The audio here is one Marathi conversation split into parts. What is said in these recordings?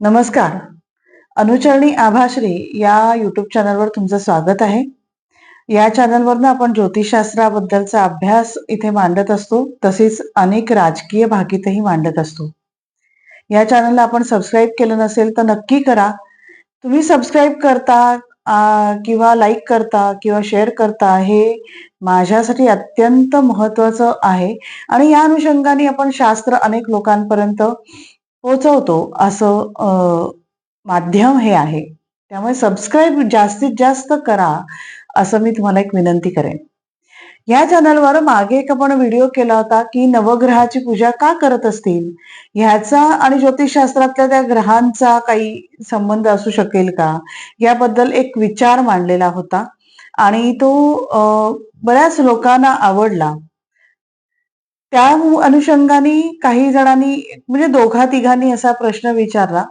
नमस्कार. अनुचरणी आभाश्री या युट्यूब चॅनलवर तुमचं स्वागत आहे. या चॅनलवरनं आपण ज्योतिषशास्त्राबद्दलचा अभ्यास इथे मांडत असतो तसेच अनेक राजकीय भाकीतही मांडत असतो. या चॅनलला आपण सबस्क्राईब केलं नसेल तर नक्की करा. तुम्ही सबस्क्राईब करता किंवा लाईक करता किंवा शेअर करता हे माझ्यासाठी अत्यंत महत्वाचं आहे. आणि या अनुषंगाने आपण शास्त्र अनेक लोकांपर्यंत पोचवतो असं माध्यम हे आहे. त्यामुळे सबस्क्राईब जास्तीत जास्त करा असं मी तुम्हाला एक विनंती करेन. या चॅनलवर मागे एक आपण व्हिडिओ केला होता की नवग्रहाची पूजा का करत असतील? ह्याचा आणि ज्योतिषशास्त्रातल्या त्या ग्रहांचा काही संबंध असू शकेल का? याबद्दल एक विचार मांडलेला होता. आणि तो बऱ्याच लोकांना आवडला. त्या अनुषंगाने काही जणांनी म्हणजे दोघा तिघांनी असा प्रश्न विचारला.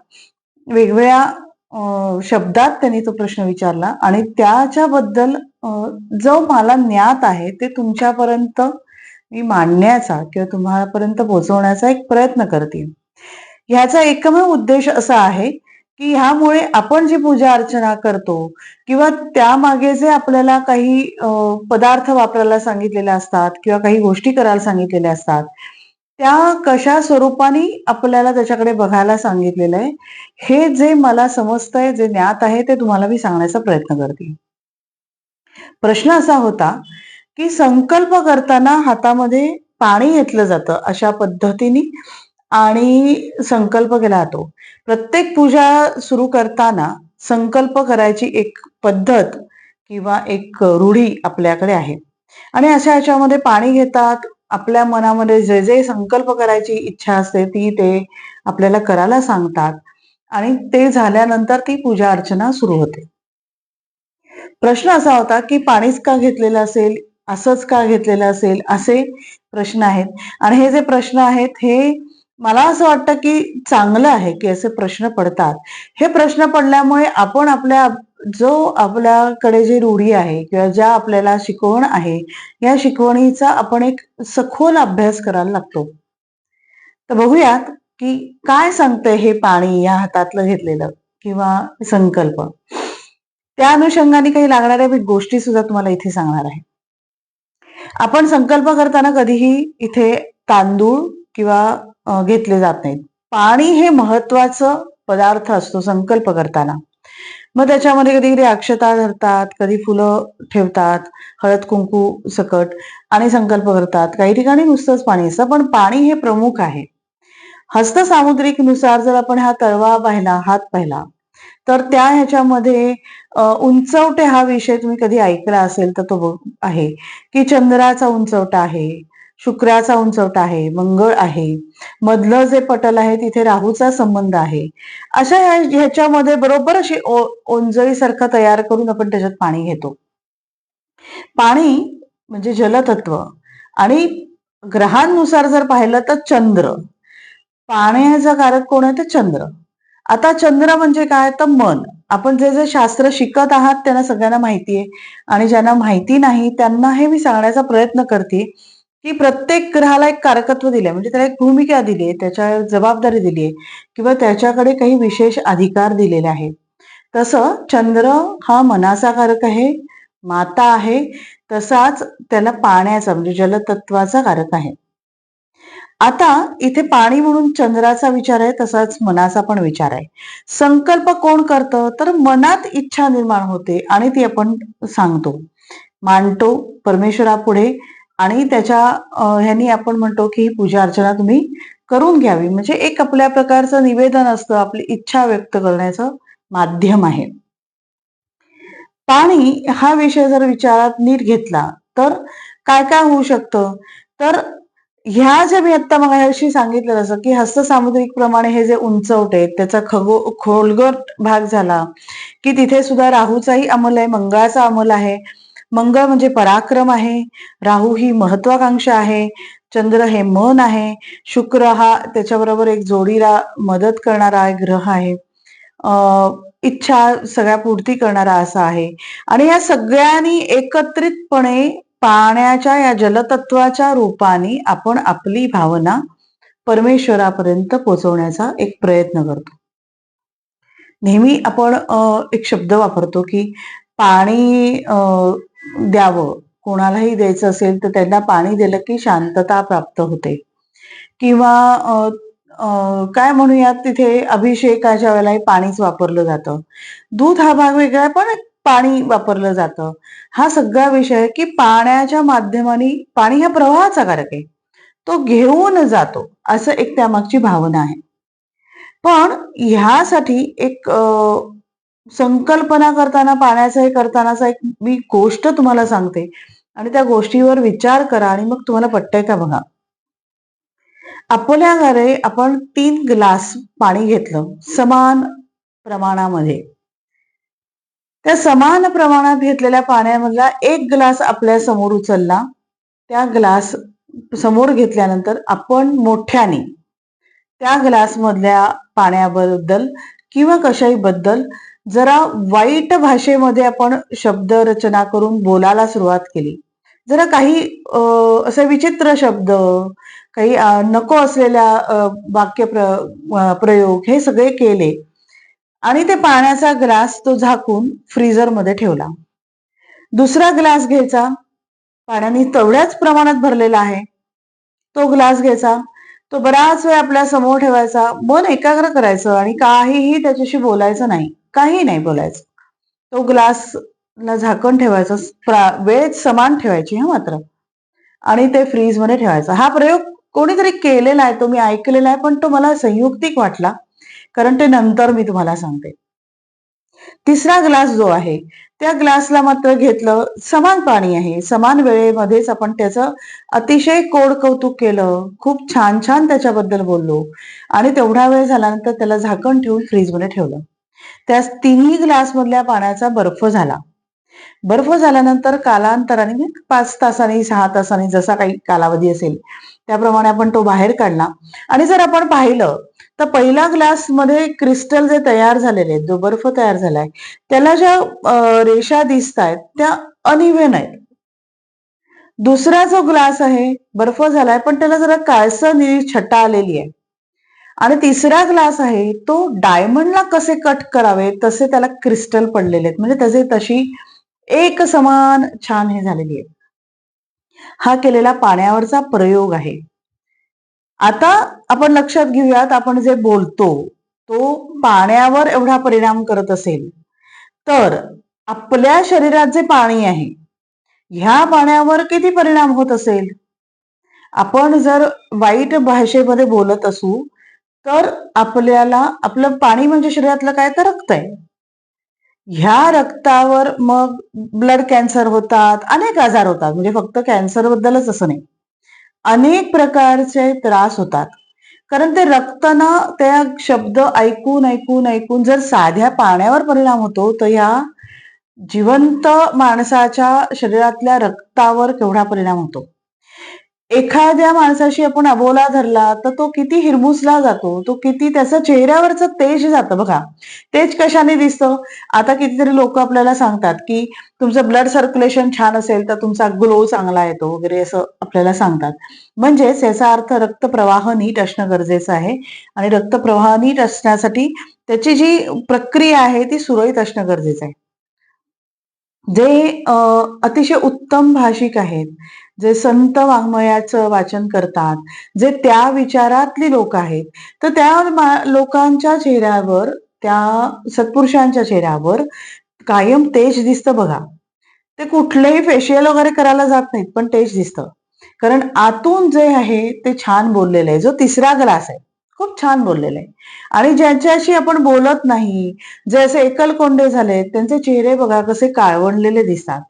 वेगवेगळ्या शब्दात त्यांनी तो प्रश्न विचारला आणि त्याच्याबद्दल जो मला ज्ञात आहे ते तुमच्यापर्यंत मी मांडण्याचा किंवा तुम्हापर्यंत पोहोचवण्याचा एक प्रयत्न करते ह्याचा एकमेव उद्देश असा आहे की ह्यामुळे आपण जी पूजा अर्चना करतो किंवा त्यामागे जे आपल्याला काही पदार्थ वापरायला सांगितलेले असतात किंवा काही गोष्टी करायला सांगितलेल्या असतात त्या कशा स्वरूपाने आपल्याला त्याच्याकडे बघायला सांगितलेलं आहे हे जे मला समजतंय जे ज्ञात आहे ते तुम्हाला मी सांगण्याचा प्रयत्न करते. प्रश्न असा होता की संकल्प करताना हातामध्ये पाणी घेतलं जातं अशा पद्धतीने आणि संकल्प केला जातो. प्रत्येक पूजा सुरू करताना संकल्प करायची एक पद्धत किंवा एक रूढी आपल्याकडे आहे. आणि अशा ह्याच्यामध्ये पाणी घेतात आपल्या मनामध्ये जे जे संकल्प करायची इच्छा असते ती ते आपल्याला करायला सांगतात आणि ते झाल्यानंतर ती पूजा अर्चना सुरू होते. प्रश्न असा होता की पाणीच का घेतलेलं असेल असंच का घेतलेलं असेल असे प्रश्न आहेत. आणि हे जे प्रश्न आहेत हे मला असं वाटतं की चांगलं आहे की असे प्रश्न पडतात. हे प्रश्न पडल्यामुळे आपण आपल्या जो आपल्याकडे जी रूढी आहे किंवा ज्या आपल्याला शिकवण आहे या शिकवणीचा आपण एक सखोल अभ्यास करायला लागतो. तर बघूयात की काय सांगतंय हे पाणी या हातातलं घेतलेलं किंवा संकल्प. त्या अनुषंगाने काही लागणाऱ्या मी गोष्टी सुद्धा तुम्हाला इथे सांगणार आहे. आपण संकल्प करताना कधीही इथे तांदूळ किंवा घेतले जात नाहीत. पाणी हे महत्वाचं पदार्थ असतो संकल्प करताना. मग त्याच्यामध्ये कधी कधी अक्षता धरतात कधी फुलं ठेवतात हळद कुंकू सकट आणि संकल्प करतात. काही ठिकाणी नुसतंच पाणी असतं पण पाणी हे प्रमुख आहे. हस्तसामुद्रिकनुसार जर आपण हा तळवा पाहिला हात पाहिला तर त्या ह्याच्यामध्ये उंचवटे हा विषय तुम्ही कधी ऐकला असेल तर तो आहे की चंद्राचा उंचवटा आहे शुक्राचा उंचवट आहे मंगळ आहे. मधलं जे पटल आहे तिथे राहूचा संबंध आहे. अशा ह्याच्यामध्ये बरोबर अशी ओंजळी सारखं तयार करून आपण त्याच्यात पाणी घेतो. पाणी म्हणजे जलतत्व. आणि ग्रहांनुसार जर पाहिलं तर चंद्र. पाण्याचा कारक कोण आहे तर चंद्र. आता चंद्र म्हणजे काय? तर मन. आपण जे जे शास्त्र शिकत आहात त्यांना सगळ्यांना माहिती आहे. आणि ज्यांना माहिती नाही त्यांना हे मी सांगण्याचा प्रयत्न करते. की प्रत्येक ग्रहाला एक कारकत्व दिलंय. म्हणजे त्याला एक भूमिका दिली आहे त्याच्या जबाबदारी दिली आहे किंवा त्याच्याकडे काही विशेष अधिकार दिलेले आहेत. तसं चंद्र हा मनाचा कारक आहे माता आहे तसाच त्याला पाण्याचा म्हणजे जलतत्वाचा कारक आहे. आता इथे पाणी म्हणून चंद्राचा विचार आहे तसाच मनाचा पण विचार आहे. संकल्प कोण करतं? तर मनात इच्छा निर्माण होते आणि ती आपण सांगतो. मांडतो परमेश्वरापुढे आणि त्याच्या ह्यानी आपण म्हणतो की ही पूजा अर्चना तुम्ही करून घ्यावी. म्हणजे एक आपल्या प्रकारचं निवेदन असतं आपली इच्छा व्यक्त करण्याचं माध्यम आहे. पाणी हा विषय जर विचारात नीट घेतला तर काय काय होऊ शकतं? तर ह्या जे मी आता मगाशी सांगितलं जसं की हस्तसामुद्रिक प्रमाणे हे जे उंचवटे आहेत, त्याचा खगो खोलगट भाग झाला की तिथे सुद्धा राहूचाही अंमल आहे मंगळाचा अंमल आहे. मंगळ म्हणजे पराक्रम आहे राहू ही महत्वाकांक्षा आहे चंद्र हे मन आहे शुक्र हा त्याच्याबरोबर एक जोडीला मदत करणारा एक ग्रह आहे. अं, इच्छा सगळ्या पूर्ती करणारा असा आहे. आणि या सगळ्यांनी एकत्रितपणे पाण्याच्या या जलतत्वाच्या रूपाने आपण आपली भावना परमेश्वरापर्यंत पोहोचवण्याचा एक प्रयत्न करतो. नेहमी आपण एक शब्द वापरतो की पाणी द्यावं. कोणालाही द्यायचं असेल तर त्यांना पाणी दिलं की शांतता प्राप्त होते. किंवा काय म्हणूयात तिथे अभिषेकाच्या वेळेला पाणीच वापरलं जातं. दूध हा भाग वेगळा पण पाणी वापरलं जातं. हा सगळा विषय आहे की पाण्याच्या माध्यमाने पाणी हा प्रवाहाचा कारक आहे. तो घेऊन जातो असं एक त्यामागची भावना आहे. पण ह्यासाठी एक संकल्पना करताना पाण्याचा हे करतानाचा एक मी गोष्ट तुम्हाला सांगते. आणि त्या गोष्टीवर विचार करा आणि मग तुम्हाला पटतंय का बघा? आपल्या घरे आपण तीन ग्लास पाणी घेतलं समान प्रमाणामध्ये. त्या समान प्रमाणात घेतलेल्या पाण्यामधला एक ग्लास आपल्यासमोर उचलला. त्या ग्लास समोर घेतल्यानंतर आपण मोठ्याने त्या ग्लासमधल्या पाण्याबद्दल किंवा कशाही बद्दल जरा वाईट भाषेमध्ये आपण शब्द रचना करून बोलायला सुरुवात केली. जरा काही असे विचित्र शब्द काही नको असलेल्या वाक्य प्र, प्रयोग हे सगळे केले आणि ते पाण्याचा ग्लास तो झाकून फ्रीजरमध्ये ठेवला. दुसरा ग्लास घ्यायचा पाण्याने तेवढ्याच प्रमाणात भरलेला आहे. तो ग्लास घ्यायचा तो बराच वेळ आपल्यासमोर ठेवायचा मन एकाग्र करायचं आणि काहीही त्याच्याशी बोलायचं नाही. काही नाही बोलायचं. तो ग्लास ला झाकण ठेवायचं वेळेत वेळ समान ठेवायची हा मात्र. आणि ते फ्रीजमध्ये ठेवायचा. हा प्रयोग कोणीतरी केलेला आहे तो मी ऐकलेला आहे पण तो मला संयुक्तिक वाटला कारण ते नंतर मी तुम्हाला सांगते. तिसरा ग्लास जो आहे त्या ग्लासला मात्र घेतलं समान पाणी आहे. समान वेळेमध्येच आपण त्याचं अतिशय कोड कौतुक केलं. खूप छान छान त्याच्याबद्दल बोललो. आणि तेवढा वेळ झाल्यानंतर त्याला झाकण ठेवून फ्रीजमध्ये ठेवलं. त्या तिन्ही ग्लास मधल्या पाण्याचा बर्फ झाला. बर्फ झाल्यानंतर कालांतराने म्हणजे पाच तासांनी सहा तासांनी जसा काही कालावधी असेल त्याप्रमाणे आपण तो बाहेर काढला. आणि जर आपण पाहिलं तर पहिला ग्लासमध्ये क्रिस्टल जे तयार झालेले आहेत जो बर्फ तयार झालाय त्याला ज्या रेषा दिसत आहेत त्या अनिव्यन आहेत दुसरा जो ग्लास आहे बर्फ झालाय पण त्याला जरा काळसर निळी छटा आलेली आहे. आणि तिसरा ग्लास आहे तो डायमंडला कसे कट करावे तसे त्याला क्रिस्टल पडलेले आहेत. म्हणजे त्याचे तशी एक समान छान हे झालेली आहे हा केलेला पाण्यावरचा प्रयोग आहे. आता आपण लक्षात घेऊयात आपण जे बोलतो तो पाण्यावर एवढा परिणाम करत असेल तर आपल्या शरीरात जे पाणी आहे ह्या पाण्यावर किती परिणाम होत असेल? आपण जर वाईट भाषेमध्ये बोलत असू तर आपल्याला आपलं पाणी म्हणजे शरीरातलं काय? तर रक्त आहे. ह्या रक्तावर मग ब्लड कॅन्सर होतात अनेक आजार होतात. म्हणजे फक्त कॅन्सर बद्दलच असं नाही. अनेक प्रकारचे त्रास होतात. कारण ते रक्त ना त्या शब्द ऐकून ऐकून ऐकून जर साध्या पाण्यावर परिणाम होतो तर या जिवंत माणसाच्या शरीरातल्या रक्तावर केवढा परिणाम होतो? एखाद्या माणसाशी आपण अबोला धरला तर तो किती हिरमुसला जातो तो किती त्याचं चेहऱ्यावरचं तेज जातं बघा. तेज कशाने दिसतं? आता कितीतरी लोक आपल्याला सांगतात की तुमचं ब्लड सर्क्युलेशन छान असेल तर तुमचा ग्लो चांगला येतो वगैरे असं आपल्याला सांगतात. म्हणजेच याचा अर्थ रक्तप्रवाह नीट असणं गरजेचं आहे आणि रक्तप्रवाह नीट असण्यासाठी त्याची जी प्रक्रिया आहे ती सुरळीत असणं गरजेचं आहे. जे अतिशय उत्तम भाषिक आहेत जे संत वाङ्मयाचं वाचन करतात जे त्या विचारातली लोक आहेत तर त्या लोकांच्या चेहऱ्यावर त्या सत्पुरुषांच्या चेहऱ्यावर कायम तेज दिसतं बघा. ते कुठलेही फेशियल वगैरे करायला जात नाहीत पण तेज दिसतं. कारण आतून जे आहे ते छान बोललेलं आहे. जो तिसरा ग्लास आहे खूप छान बोललेलं आहे. आणि ज्यांच्याशी आपण बोलत नाही जे असे एकलकोंडे झाले त्यांचे चेहरे बघा कसे काळवणलेले दिसतात.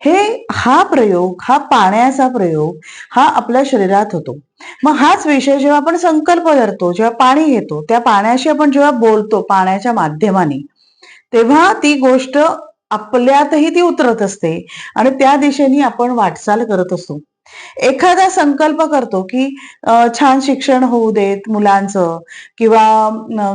हे हा प्रयोग हा पाण्याचा प्रयोग हा आपल्या शरीरात होतो. मग हाच विषय जेव्हा आपण संकल्प धरतो जेव्हा पाणी घेतो त्या पाण्याशी आपण जेव्हा बोलतो पाण्याच्या माध्यमाने तेव्हा ती गोष्ट आपल्यातही ती उतरत असते आणि त्या दिशेने आपण वाटचाल करत असतो. एखादा संकल्प करतो की छान शिक्षण होऊ देत मुलांचं किंवा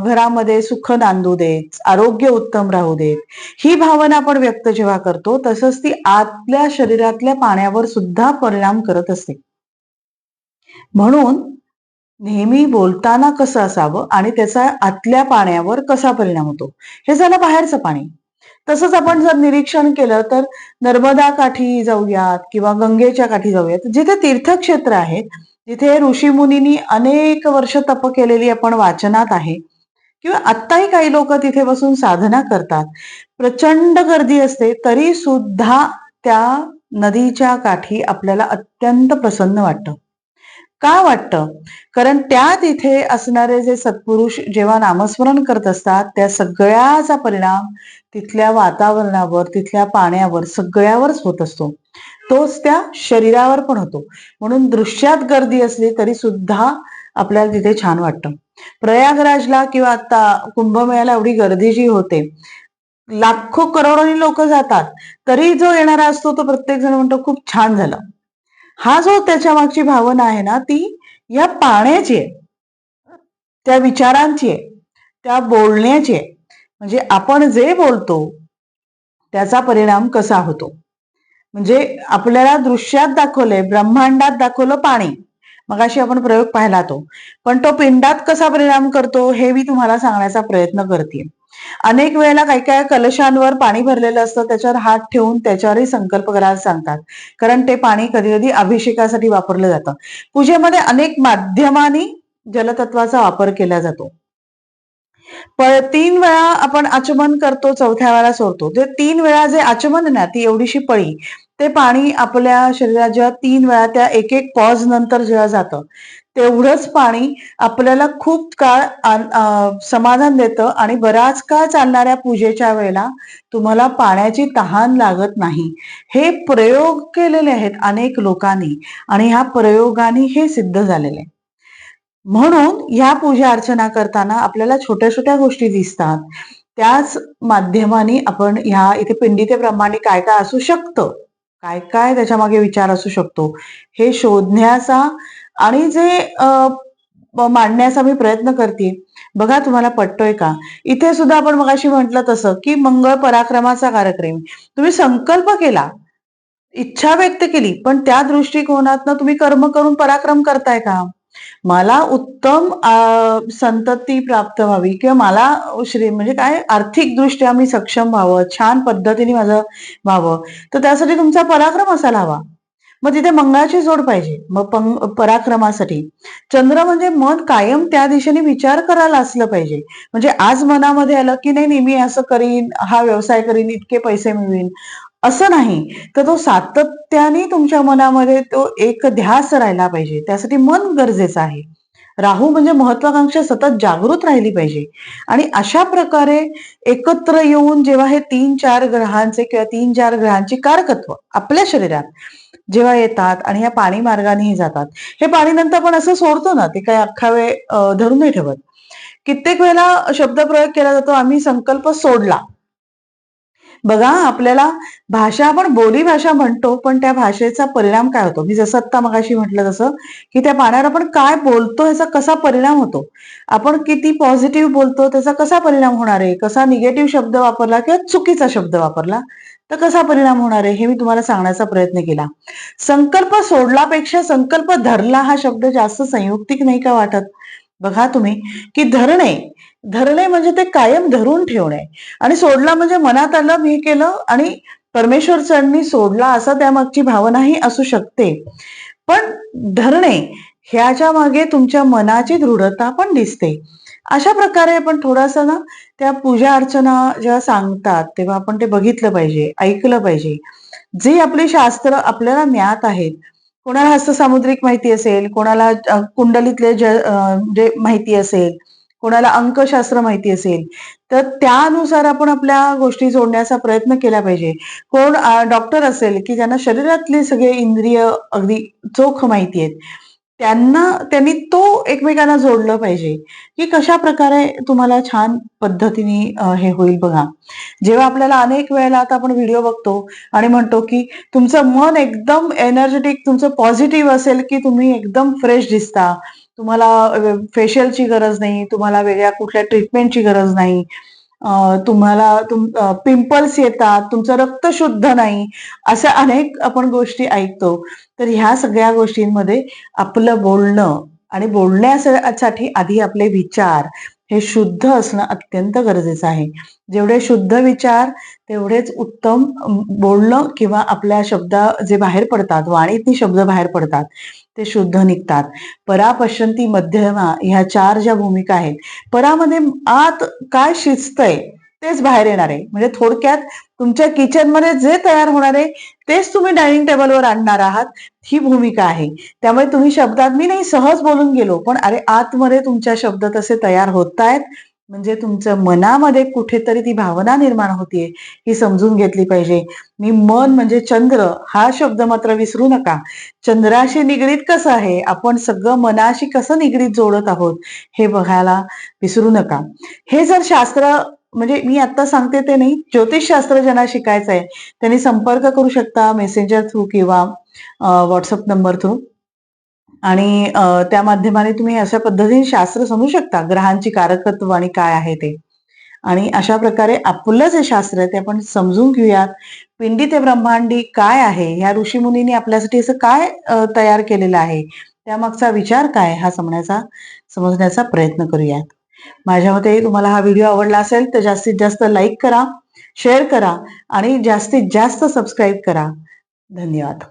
घरामध्ये सुख नांदू देत आरोग्य उत्तम राहू देत ही भावना आपण व्यक्त जेव्हा करतो तसंच ती आतल्या शरीरातल्या पाण्यावर सुद्धा परिणाम करत असते. म्हणून नेहमी बोलताना कसं असावं आणि त्याचा आतल्या पाण्यावर कसा परिणाम होतो हे झालं बाहेरचं पाणी. तसंच आपण जर निरीक्षण केलं तर नर्मदा काठी जाऊयात किंवा गंगेच्या काठी जाऊयात जिथे तीर्थक्षेत्र आहेत जिथे ऋषीमुनींनी अनेक वर्ष तप केलेली आपण वाचनात आहे किंवा आत्ताही काही लोक तिथे बसून साधना करतात प्रचंड गर्दी असते तरी सुद्धा त्या नदीच्या काठी आपल्याला अत्यंत प्रसन्न वाटतं. का वाटतं? कारण त्या तिथे असणारे जे सत्पुरुष जेव्हा नामस्मरण करत असतात त्या सगळ्याचा परिणाम तिथल्या वातावरणावर तिथल्या पाण्यावर सगळ्यावरच होत असतो. तोच त्या शरीरावर पण होतो. म्हणून दृश्यात गर्दी असली तरी सुद्धा आपल्याला तिथे छान वाटतं. प्रयागराजला किंवा आता कुंभमेळ्याला एवढी गर्दी जी होते लाखो करोडोनी लोक जातात तरी जो येणारा असतो तो प्रत्येक जण म्हणतो खूप छान झालं. हा जो त्याच्या मागची भावना आहे ना ती या पाण्याची आहे. त्या विचारांची आहे. त्या बोलण्याची आहे. म्हणजे आपण जे बोलतो त्याचा परिणाम कसा होतो? म्हणजे आपल्याला दृश्यात दाखवलंय ब्रह्मांडात दाखवलं पाणी. मगाशी आपण प्रयोग पाहिला तो. पण तो पिंडात कसा परिणाम करतो हे मी तुम्हाला सांगण्याचा प्रयत्न करते अनेक वेळेला काही काही कलशांवर पाणी भरलेलं असतं त्याच्यावर हात ठेवून त्याच्यावरही संकल्प करायला सांगतात. कारण ते पाणी कधी कधी अभिषेकासाठी वापरलं जातं. पूजेमध्ये अनेक माध्यमांनी जलतत्वाचा वापर केला जातो. तीन वेळा आपण आचमन करतो चौथ्या वेळा सोडतो. ते तीन वेळा जे आचमन ना ती एवढीशी पळी. ते पाणी आपल्या शरीरात जेव्हा तीन वेळा त्या एक एक पॉज नंतर जेव्हा जातं तेवढंच पाणी आपल्याला खूप काळ समाधान देतं आणि बराच काळ चालणाऱ्या पूजेच्या वेळेला तुम्हाला पाण्याची तहान लागत नाही. हे प्रयोग केलेले आहेत अनेक लोकांनी आणि ह्या प्रयोगाने हे सिद्ध झालेले. आहे म्हणून ह्या पूजा अर्चना करताना आपल्याला छोट्या छोट्या गोष्टी दिसतात. त्याच माध्यमाने आपण ह्या इथे पिंडी ते काय काय असू शकतं. काय काय त्याच्यामागे विचार असू शकतो? हे शोधण्याचा आणि जे मांडण्याचा मी प्रयत्न करते बघा तुम्हाला पटतोय का? इथे सुद्धा आपण मगाशी म्हटलं तसं की मंगळ पराक्रमाचा कार्यक्रम. तुम्ही संकल्प केला. इच्छा व्यक्त केली. पण त्या दृष्टिकोनातनं तुम्ही कर्म करून पराक्रम करताय का? मला उत्तम संतती प्राप्त व्हावी किंवा मला श्री म्हणजे काय आर्थिक दृष्ट्या मी सक्षम व्हावं छान पद्धतीने माझं व्हावं. तर त्यासाठी तुमचा पराक्रम असायला हवा. मग तिथे मंगळाची जोड पाहिजे. मग पंग- पराक्रमासाठी. चंद्र म्हणजे मन कायम त्या दिशेने विचार करायला असलं पाहिजे. म्हणजे आज मनामध्ये आलं की नाही नाही मी असं करीन हा व्यवसाय करीन इतके पैसे मिळवीन. असं नाही. तर तो सातत्याने तुमच्या मनामध्ये तो एक ध्यास राहिला पाहिजे. त्यासाठी मन गरजेचं आहे. राहू म्हणजे महत्वाकांक्षा सतत जागृत राहिली पाहिजे. आणि अशा प्रकारे एकत्र येऊन जेव्हा हे तीन चार ग्रहांचे किंवा तीन चार ग्रहांची कारकत्व आपल्या शरीरात जेव्हा येतात आणि या पाणी मार्गानेही जातात. हे पाणी नंतर आपण असं सोडतो ना ते काय अख्खा वेळ धरून नाही ठेवत. कित्येक वेळेला शब्दप्रयोग केला जातो आम्ही संकल्प सोडला. बघा आपल्याला भाषा आपण बोली भाषा म्हणतो पण त्या भाषेचा परिणाम काय होतो? मी जसं आत्ता मगाशी म्हटलं तसं की त्या पाण्यावर आपण काय बोलतो ह्याचा कसा परिणाम होतो? आपण किती पॉझिटिव्ह बोलतो त्याचा कसा परिणाम होणार आहे? कसा निगेटिव्ह शब्द वापरला किंवा चुकीचा शब्द वापरला तर कसा परिणाम होणार आहे? हे मी तुम्हाला सांगण्याचा प्रयत्न केला. संकल्प सोडलापेक्षा संकल्प धरला हा शब्द जास्त संयुक्तिक नाही का वाटत? बघा तुम्ही की धरणे धरणे म्हणजे ते कायम धरून ठेवणे. आणि सोडला म्हणजे मनात आलं मी केलं आणि परमेश्वर चरणी सोडला असं त्यामागची भावनाही असू शकते. पण धरणे ह्याच्या मागे तुमच्या मनाची दृढता पण दिसते. अशा प्रकारे आपण थोडासा ना त्या पूजा अर्चना जेव्हा सांगतात तेव्हा आपण ते बघितलं पाहिजे ऐकलं पाहिजे. जे आपले शास्त्र आपल्याला ज्ञात आहेत कोणाला हस्तसामुद्रिक माहिती असेल कोणाला कुंडलीतले जे माहिती असेल कोणाला अंकशास्त्र माहिती असेल तर त्यानुसार आपण आपल्या गोष्टी जोडण्याचा प्रयत्न केला पाहिजे. कोण डॉक्टर असेल की ज्यांना शरीरातले सगळे इंद्रिय अगदी चोख माहिती आहेत त्यांना त्यांनी तो एकमेकांना जोडलं पाहिजे. की कशा प्रकारे तुम्हाला छान पद्धतीने हे होईल बघा. जेव्हा आपल्याला अनेक वेळेला आता आपण व्हिडिओ बघतो आणि म्हणतो की तुमचं मन एकदम एनर्जेटिक तुमचं पॉझिटिव्ह असेल की तुम्ही एकदम फ्रेश दिसता. तुम्हाला फेशियलची गरज नाही तुम्हाला वेगळ्या कुठल्या ट्रीटमेंटची गरज नाही. तुम्हाला तुम पिंपल्स येतात तुमचं रक्त शुद्ध नाही अशा अनेक आपण गोष्टी ऐकतो. तर ह्या सगळ्या गोष्टींमध्ये आपलं बोलणं आणि बोलण्यासाठी आधी आपले विचार हे शुद्ध असणं अत्यंत गरजेचं आहे. जेवढे शुद्ध विचार तेवढेच उत्तम बोलणं किंवा आपल्या शब्द जे बाहेर पडतात वाणीतनी शब्द बाहेर पडतात ते शुद्ध निघतात. परापशंती मध्यमा ह्या चार ज्या भूमिका आहेत परामध्ये आत काय शिजतंय तेच बाहेर येणार आहे. म्हणजे थोडक्यात तुमच्या किचनमध्ये जे तयार होणार आहे तेच तुम्ही डायनिंग टेबलवर आणणार आहात ही भूमिका आहे. त्यामुळे तुम्ही शब्दात मी नाही सहज बोलून गेलो पण अरे आतमध्ये तुमच्या शब्द तसे तयार होत आहेत म्हणजे तुमच्या मनामध्ये कुठेतरी ती भावना निर्माण होतीये ही समजून घेतली पाहिजे. मी मन म्हणजे चंद्र हा शब्द मात्र विसरू नका. चंद्राशी निगडीत कसं आहे? आपण सगळं मनाशी कसं निगडीत जोडत आहोत? हे बघायला विसरू नका. हे जर शास्त्र म्हणजे मी आता सांगते ते नाही ज्योतिषशास्त्र ज्यांना शिकायचं आहे त्यांनी संपर्क करू शकता मेसेंजर थ्रू किंवा व्हॉट्सअप नंबर थ्रू आणि त्या माध्यमाने तुम्ही अशा पद्धतीने शास्त्र समजू शकता ग्रहांची कारकत्व आणि काय आहे ते. आणि अशा प्रकारे आपलं जे शास्त्र आहे ते आपण समजून घेऊयात. पिंडी ते ब्रह्मांडी काय आहे? ह्या ऋषीमुनींनी आपल्यासाठी असं काय तयार केलेलं आहे? त्यामागचा विचार काय? हा समजण्याचा समजण्याचा प्रयत्न करूयात. माझ्या मते तुम्हाला हा व्हिडिओ आवडला असेल तर जास्तीत जास्त लाईक करा शेअर करा आणि जास्तीत जास्त सबस्क्राईब करा. धन्यवाद.